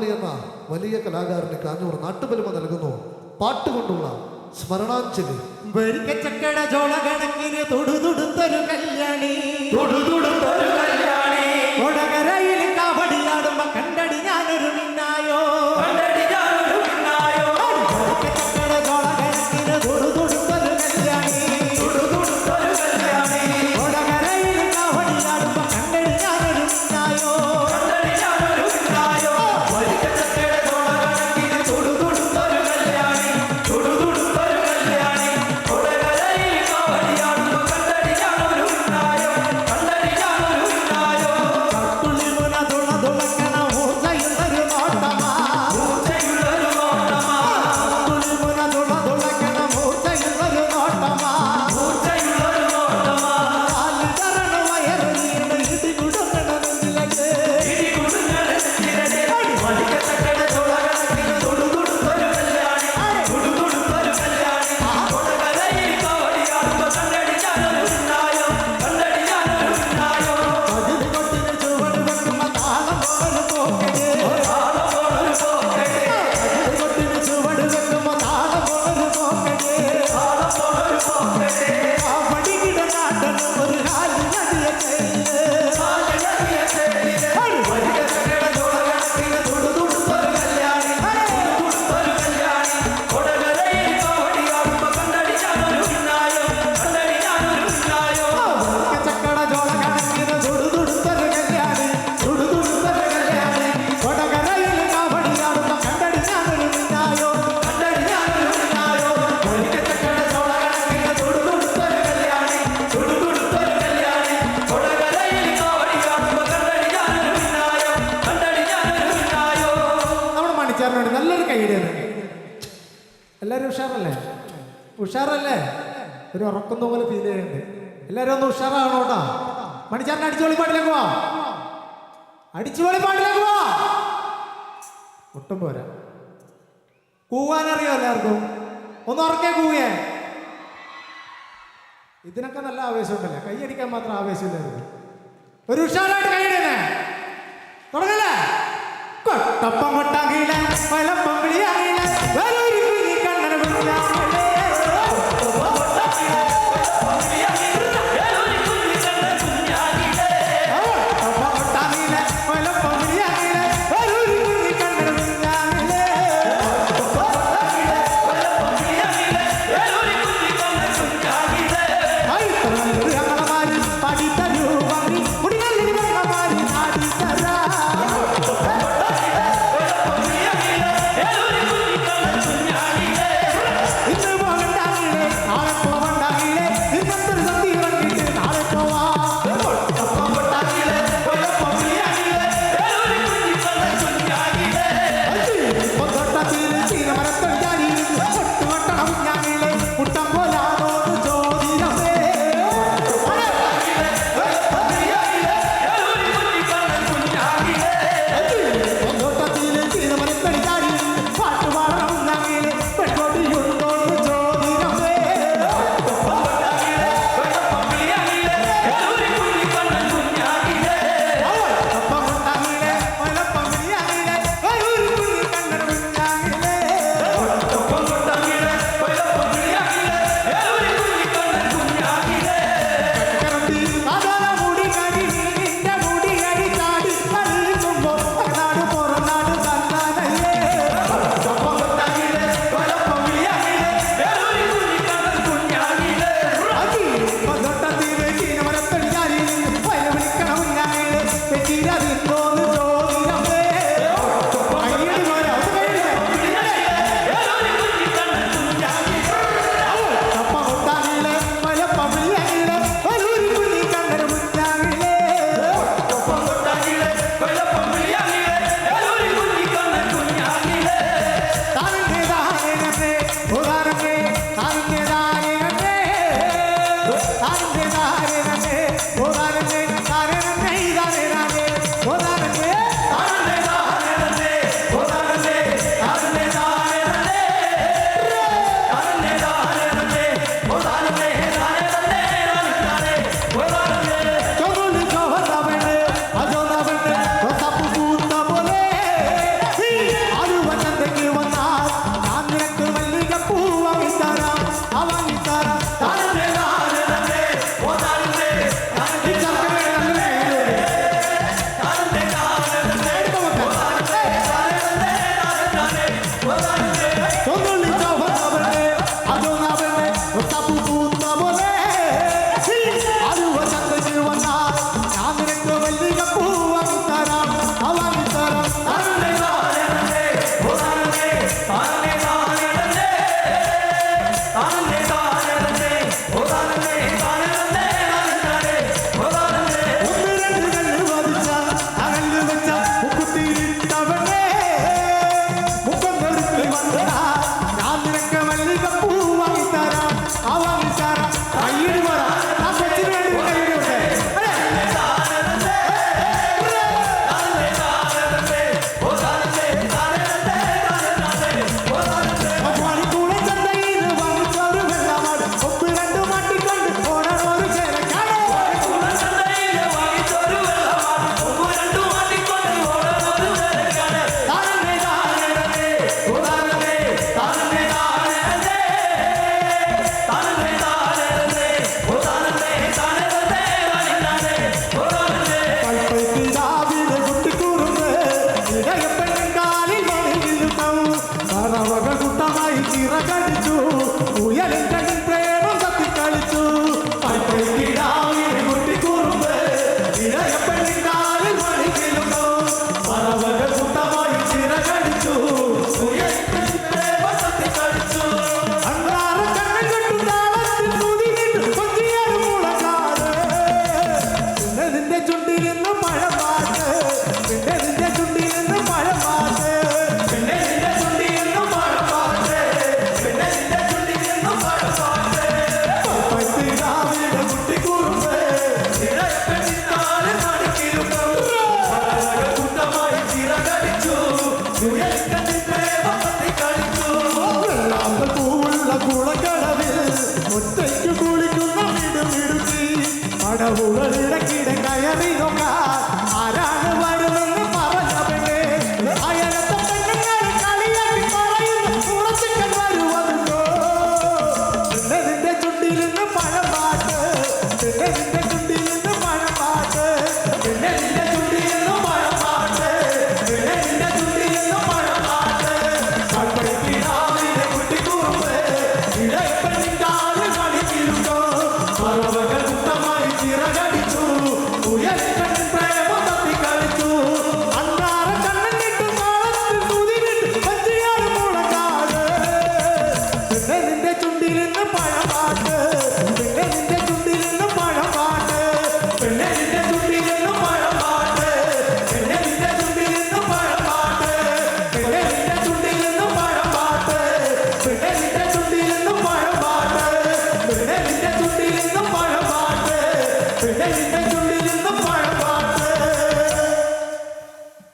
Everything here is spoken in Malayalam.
കലാമണി എന്ന വലിയ കലാകാരന് കാഞ്ഞൂർ നാട്ടുപെരുമ നൽകുന്നു. പാട്ടുകൊണ്ടുള്ള സ്മരണാഞ്ജലി. വരിക്കച്ചക്കട ജോള കണക്കിന് തൊടുതുടുത്തൊരു കല്യാണി. തൊടുതുടുത്തൊരു കല്യാണി. കൊടകരയിൽ ഉഷാറല്ലേ? ഒരു ഉറക്കുന്ന പോലെ ഫീൽ ചെയ്യുന്നുണ്ട്. എല്ലാവരും ഒന്ന് ഉഷാറാണോ കേട്ടോ. മണിച്ചാറിന് അടിച്ചുപൊളി പാട്ടിലേക്ക് പോവാ അടിച്ചുപൊളി പാട്ടിലേക്ക് പോവാ ഒട്ടും പോരാ. കൂവാനറിയോ എല്ലാവർക്കും? ഒന്ന് ഉറക്കെ കൂവേ. ഇതിനൊക്കെ നല്ല ആവേശമുണ്ടല്ലേ? കൈയടിക്കാൻ മാത്രം ആവേശമില്ലായിരുന്നു. ഒരു ഉഷാറായിട്ട് കൈയടിയല്ലേ തുടങ്ങല്ലേ? കൊട്ടപ്പം കൊട്ടാകില്ല വലപ്പം വിളിയാകില്ല querido